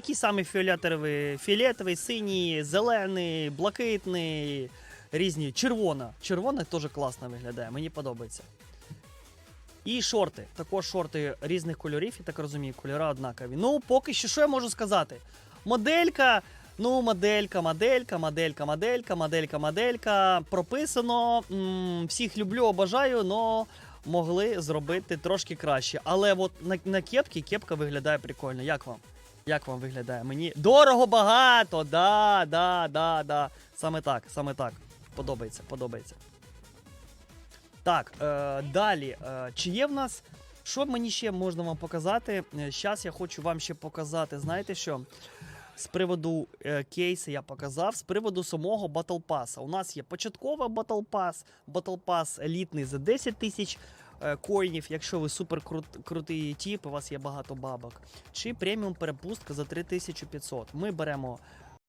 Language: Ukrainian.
такий самий фіолетовий, фіолетовий, синій, зелений, блакитний, різні. Червона. Червона теж класно виглядає, мені подобається. І шорти. Також шорти різних кольорів, я так розумію, кольори однакові. Ну, поки що, що я можу сказати? Моделька. Ну, моделька, моделька, моделька, моделька, моделька, моделька. Прописано. М, всіх люблю, обожаю, но могли зробити трошки краще. Але от на, на кепці кепка виглядає прикольно. Як вам? Як вам виглядає? Мені дорого багато. Да, да, да, да. Саме так, саме так. Подобається, подобається. Так, е, далі. Е, чи є в нас. Що мені ще можна вам показати? Зараз я хочу вам ще показати, знаєте що? З приводу е, кейсу я показав, з приводу самого Pass. У нас є початковий Battle Pass елітний за 10 тисяч е, коїнів, якщо ви супер крут, крутий тіп, у вас є багато бабок. Чи преміум перепустка за 3500. Ми беремо